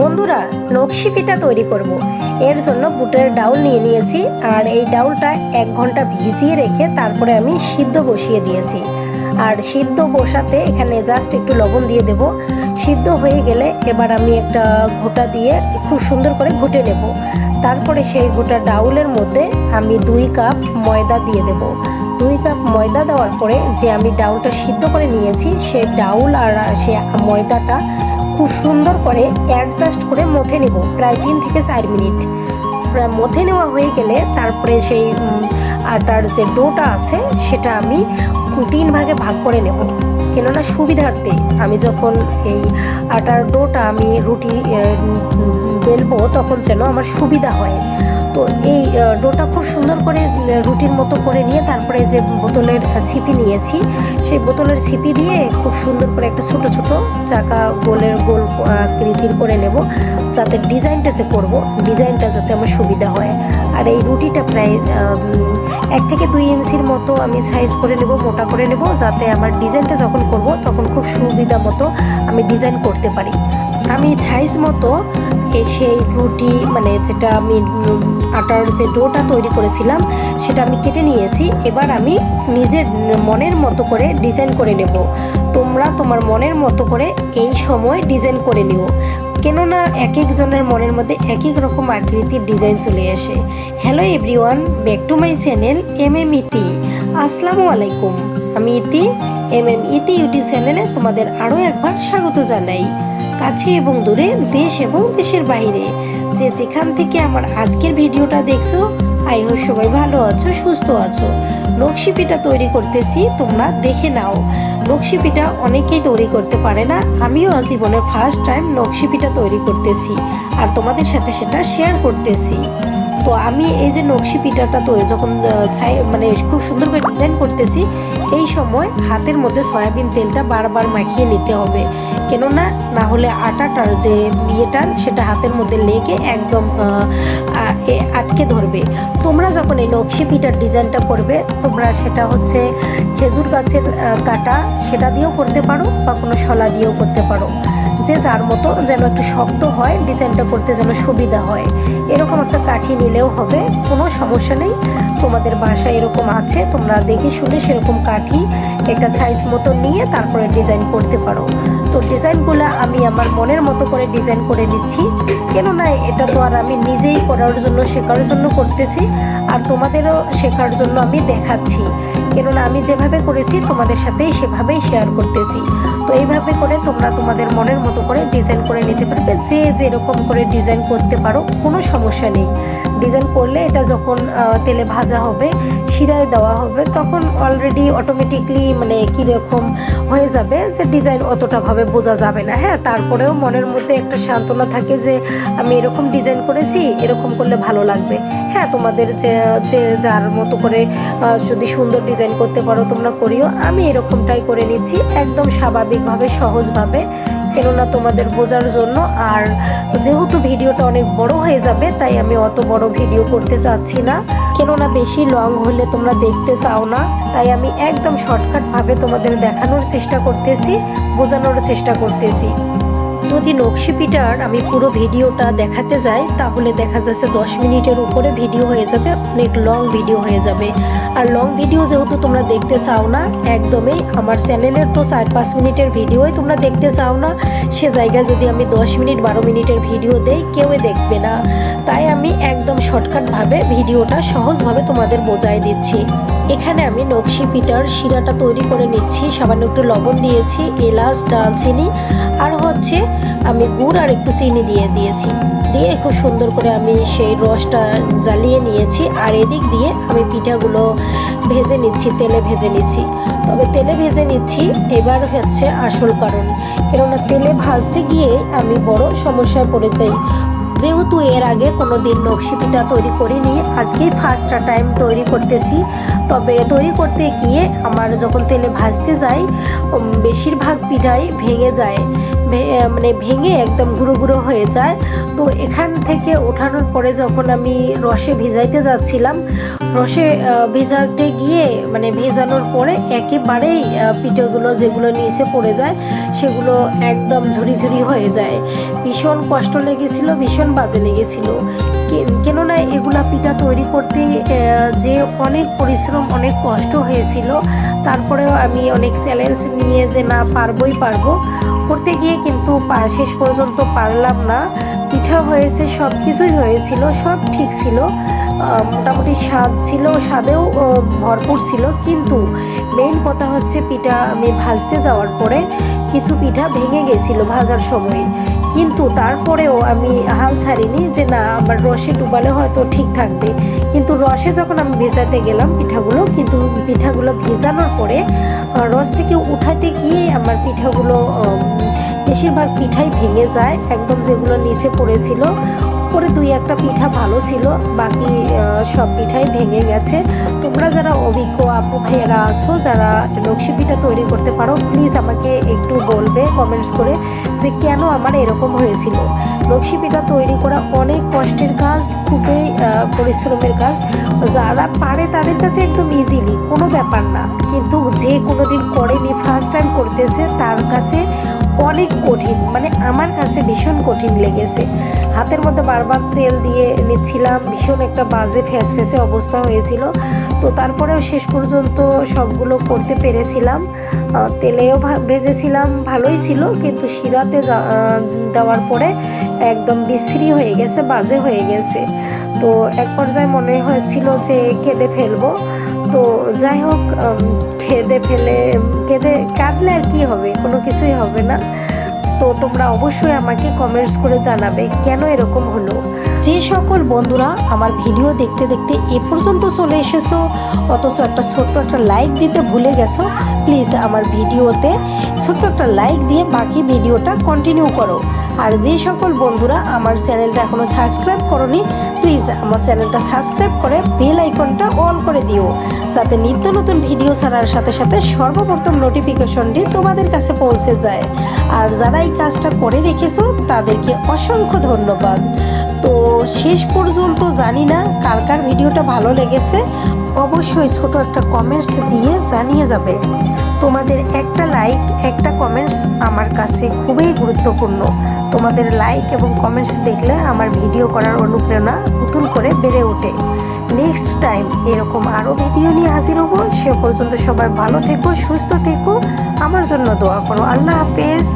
বন্ধুরা নকশি পিঠা তৈরি করব। এর জন্য বুটের ডাউল নিয়ে নিয়েছি আর এই ডাউলটা এক ঘণ্টা ভিজিয়ে রেখে তারপরে আমি সিদ্ধ বসিয়ে দিয়েছি। আর সিদ্ধ বসাতে এখানে জাস্ট একটু লবণ দিয়ে দেব। সিদ্ধ হয়ে গেলে এবার আমি একটা ঘোটা দিয়ে খুব সুন্দর করে ঘুটে নেব। তারপরে সেই গোটা ডাউলের মধ্যে আমি দুই কাপ ময়দা দিয়ে দেব। দুই কাপ ময়দা দেওয়ার পরে যে আমি ডাউলটা সিদ্ধ করে নিয়েছি সেই ডাউল আর সে ময়দাটা খুব সুন্দর করে অ্যাডজাস্ট করে মথে নেব, প্রায় তিন থেকে চার মিনিট। প্রায় মথে নেওয়া হয়ে গেলে তারপরে সেই আটার যে ডোটা আছে, সেটা আমি তিন ভাগে ভাগ করে নেব। কেননা সুবিধার্থে আমি যখন এই আটার ডোটা আমি রুটি বেলবো, তখন যেন আমার সুবিধা হয়। তো এই ডোটা খুব সুন্দর করে রুটির মতো করে নিয়ে তারপরে যে বোতলের ছিপি নিয়েছি সেই বোতলের ছিপি দিয়ে খুব সুন্দর করে একটা ছোট ছোট চাকা গোলের গোল আহ, আকৃতির করে নেব। যাতে ডিজাইনটা যে করব ডিজাইনটা যাতে আমার সুবিধা হয়। আর এই রুটিটা প্রায় এক থেকে দুই ইঞ্চির মতো আমি সাইজ করে নেব মোটা করে নেব যাতে আমার ডিজাইনটা যখন করব তখন খুব সুবিধা মতো আমি ডিজাইন করতে পারি। আমি সাইজ মতো সেই রুটি মানে যেটা আমি আটার যে ডোটা তৈরি করেছিলাম, সেটা আমি কেটে নিয়েছি। এবার আমি নিজের মনের মতো করে ডিজাইন করে নেব। তোমরা তোমার মনের মতো করে এই সময় ডিজাইন করে নিও। কেননা এক একজনের মনের মধ্যে এক এক রকম আকৃতির ডিজাইন চলে আসে। Hello everyone back to my channel M M Iti আসসালামু আলাইকুম। আমি ইতি এম এম ইতি ইউটিউব চ্যানেলে তোমাদের আরও একবার স্বাগত জানাই। কাছে এবং দূরে দেশ এবং দেশের বাইরে। যে যেখান থেকে আমার আজকের ভিডিওটা দেখছ, আই হোপ সবাই ভালো আছো, সুস্থ আছো। নকশি পিঠা তৈরি করতেছি, তোমরা দেখে নাও। নকশি পিঠা অনেকেই তৈরি করতে পারে না, আমিও জীবনের ফার্স্ট টাইম নকশি পিঠা তৈরি করতেছি। আর তোমাদের সাথে সেটা শেয়ার করতেছি। তো আমি এই যে নকশি পিঠাটা তো যখন ছাই মানে খুব সুন্দর করে ডিজাইন করতেছি, এই সময় হাতের মধ্যে সয়াবিন তেলটা বারবার মাখিয়ে নিতে হবে। কেননা, না হলে আটাটার যে ইয়েটা, সেটা হাতের মধ্যে লেগে একদম আটকে ধরবে। তোমরা যখন এই নকশি পিঠার ডিজাইনটা করবে, তোমরা সেটা হচ্ছে খেজুর গাছের কাটা, সেটা দিয়েও করতে পারো বা কোনো শলা দিয়েও করতে পারো। যে যার মতো যেন একটু শক্ত হয়, ডিজাইনটা করতে যেন সুবিধা হয়। এরকম একটা কাঠি নিলেও হবে, কোনো সমস্যা নেই। তোমাদের বাসায় এরকম আছে, তোমরা দেখে শুনে সেরকম কাঠি একটা সাইজ মতো নিয়ে তারপরে ডিজাইন করতে পারো। তো ডিজাইনগুলো আমি আমার মনের মতো করে ডিজাইন করে নিচ্ছি। কেননা এটা তো আর আমি নিজেই করার জন্য, শেখার জন্য করতেছি। আর তোমাদেরও শেখার জন্য আমি দেখাচ্ছি। কেননা আমি যেভাবে করেছি, তোমাদের সাথে সেভাবেই শেয়ার করতেছি। তো এইভাবে করে তোমরা তোমাদের মনের মতো করে ডিজাইন করে নিতে পারবে, যে যেরকম করে ডিজাইন করতে পারো, কোনো সমস্যা নেই। ডিজাইন করলে এটা যখন তেলে ভাজা হবে শিরায় দেওয়া হবে, তখন অলরেডি অটোমেটিকলি মানে কীরকম হয়ে যাবে যে ডিজাইন অতটাভাবে বোঝা যাবে না। হ্যাঁ তারপরেও মনের মধ্যে একটা সান্ত্বনা থাকে যে, আমি এরকম ডিজাইন করেছি, এরকম করলে ভালো লাগবে। হ্যাঁ তোমাদের যে যে যার মতো করে যদি সুন্দর ডিজাইন করতে পারো তোমরা করিও। আমি এরকমটাই করে নিচ্ছি, একদম স্বাভাবিকভাবে, সহজভাবে। কেননা তোমাদের বোঝার জন্য, আর যেহেতু ভিডিওটা অনেক বড় হয়ে যাবে, তাই আমি অত বড় ভিডিও করতে চাচ্ছি না। কেননা বেশি লং হলে তোমরা দেখতে চাও না। তাই আমি একদম শর্টকাটভাবে তোমাদের দেখানোর চেষ্টা করতেছি, বোঝানোর চেষ্টা করতেছি। যদি নকশি পিঠার আমি পুরো ভিডিওটা দেখাতে যাই, তাহলে দেখা যাচ্ছে দশ মিনিটের উপরে ভিডিও হয়ে যাবে, অনেক লং ভিডিও হয়ে যাবে। আর লং ভিডিও যেহেতু তোমরা দেখতে চাও না, একদমই আমার চ্যানেলের তো চার পাঁচ মিনিটের ভিডিওই তোমরা দেখতে চাও না, সে জায়গায় যদি আমি দশ মিনিট বারো মিনিটের ভিডিও দেই, কেউই দেখবে না। তাই আমি একদম শর্টকাটভাবে ভিডিওটা সহজভাবে তোমাদের বোঝাই দিচ্ছি। এখানে আমি নকশি পিঠার শিরাটা তৈরি করে নিচ্ছি, সামান্য একটু লবণ দিয়েছি, এলাচ দালচিনি আর হচ্ছে, আমি গুড় আর একটু চিনি দিয়ে দিয়েছি। দিয়ে খুব সুন্দর করে আমি সেই রসটা জ্বালিয়ে নিয়েছি আর এদিক দিয়ে আমি পিঠাগুলো ভেজে নিচ্ছি, তেলে ভেজে নিচ্ছি। তবে তেলে ভেজে নিচ্ছি, এবার হচ্ছে আসল কারণ। কেননা তেলে ভাজতে গিয়ে আমি বড় সমস্যায় পড়ে যাই। যেহেতু এর আগে কোনো দিন নকশি পিঠা তৈরি করিনি আজকেই ফার্স্ট টাইম তৈরি করতেছি। তবে তৈরি করতে গিয়ে আমার যখন তেলে ভাজতে যাই বেশিরভাগ পিঠাই ভেঙে যায়। মানে ভেঙে একদম গুঁড়ো গুঁড়ো হয়ে যায়। তো এখান থেকে ওঠানোর পরে যখন আমি রসে ভিজাইতে যাচ্ছিলাম, রসে ভেজাতে গিয়ে মানে ভেজানোর পরে একেবারেই পিঠেগুলো যেগুলো নিচে পড়ে যায়, সেগুলো একদম ঝুরি ঝুরি হয়ে যায়। ভীষণ কষ্ট লেগেছিল, ভীষণ বাজে লেগেছিল। কেননা এগুলা পিঠা তৈরি করতে যে অনেক পরিশ্রম, অনেক কষ্ট হয়েছিল, তারপরেও আমি অনেক চ্যালেঞ্জ নিয়ে যে না পারবই পারব, করতে গিয়ে কিন্তু শেষ পর্যন্ত পারলাম না। পিঠা হয়েছে সব কিছুই হয়েছিল, সব ঠিক ছিল। মোটামুটি স্বাদ ছিল, স্বাদেও ভরপুর ছিল। কিন্তু মেইন কথা হচ্ছে পিঠা, আমি ভাজতে যাওয়ার পরে কিছু পিঠা ভেঙে গেছিল ভাজার সময়। কিন্তু তারপরেও আমি হাল ছাড়িনি যে না, আমার রসে ডুবালে হয়তো ঠিক থাকবে। কিন্তু রসে যখন আমি ভেজাতে গেলাম পিঠাগুলো, কিন্তু পিঠাগুলো ভেজানোর পরে রস থেকে উঠাতে গিয়ে আমার পিঠাগুলো বেশিরভাগ পিঠাই ভেঙে যায়, একদম যেগুলো নিচে পড়েছিল। উপরে দুই একটা পিঠা ভালো ছিল, বাকি সব পিঠাই ভেঙে গেছে। তোমরা যারা অভিজ্ঞ আপু ভাইয়েরা আছো, যারা নকশি পিঠা তৈরি করতে পারো প্লিজ আমাকে একটু বলবে কমেন্টস করে যে কেন আমার এরকম হয়েছিল। নকশি পিঠা তৈরি করা অনেক কষ্টের কাজ, খুবই পরিশ্রমের কাজ। যারা পারে তাদের কাছে একদম ইজিলি কোনো ব্যাপার না। কিন্তু যে কোনোদিন করেনি ফার্স্ট টাইম করতেছে, তার কাছে অনেক কঠিন মানে আমার কাছে ভীষণ কঠিন লেগেছে। হাতের মধ্যে বারবার তেল দিয়ে নিচ্ছিলাম, ভীষণ একটা বাজে ফ্যাস ফেসে অবস্থা হয়েছিল। তো তারপরেও শেষ পর্যন্ত সবগুলো করতে পেরেছিলাম। তেলেও ভেজেছিলাম, ভালোই ছিল, কিন্তু শিরাতে দেওয়ার পরে একদম বিশ্রী হয়ে গেছে, বাজে হয়ে গেছে। তো এক পর্যায়ে মনে হয়েছিল যে কেঁদে ফেলব। তো যাই হোক কেঁদে ফেলে কেঁদে কাঁদলে আর কি হবে? কোনো কিছুই হবে না। তো তোমরা অবশ্যই আমাকে কমেন্টস করে জানাবে কেন এরকম হলো। যে সকল বন্ধুরা আমার ভিডিও দেখতে দেখতে এ পর্যন্ত চলে এসেছ, অথচ একটা ছোট্ট একটা লাইক দিতে ভুলে গেছো প্লিজ আমার ভিডিওতে ছোট্ট একটা লাইক দিয়ে বাকি ভিডিওটা কন্টিনিউ করো। আর যে সকল বন্ধুরা আমার চ্যানেলটা এখনও সাবস্ক্রাইব করনি প্লিজ আমার চ্যানেলটা সাবস্ক্রাইব করে বেল আইকনটা অন করে দিও, যাতে নিত্য নতুন ভিডিও ছাড়ার সাথে সাথে সর্বপ্রথম নোটিফিকেশনটি তোমাদের কাছে পৌঁছে যায়। আর যারা এই কাজটা করে রেখেছো, তাদেরকে অসংখ্য ধন্যবাদ। তো শেষ পর্যন্ত জানি না কার কার ভিডিওটা ভালো লেগেছে, অবশ্যই ছোট একটা কমেন্টস দিয়ে জানিয়ে যাবে। তোমাদের একটা লাইক একটা কমেন্টস আমার কাছে খুবই গুরুত্বপূর্ণ। তোমাদের লাইক এবং কমেন্টস দেখলে আমার ভিডিও করার অনুপ্রেরণা নতুন করে বেড়ে ওঠে। নেক্সট টাইম এরকম আরও ভিডিও নিয়ে হাজির হব। সে পর্যন্ত সবাই ভালো থেকো, সুস্থ থেকো। আমার জন্য দোয়া করো। আল্লাহ হাফেজ।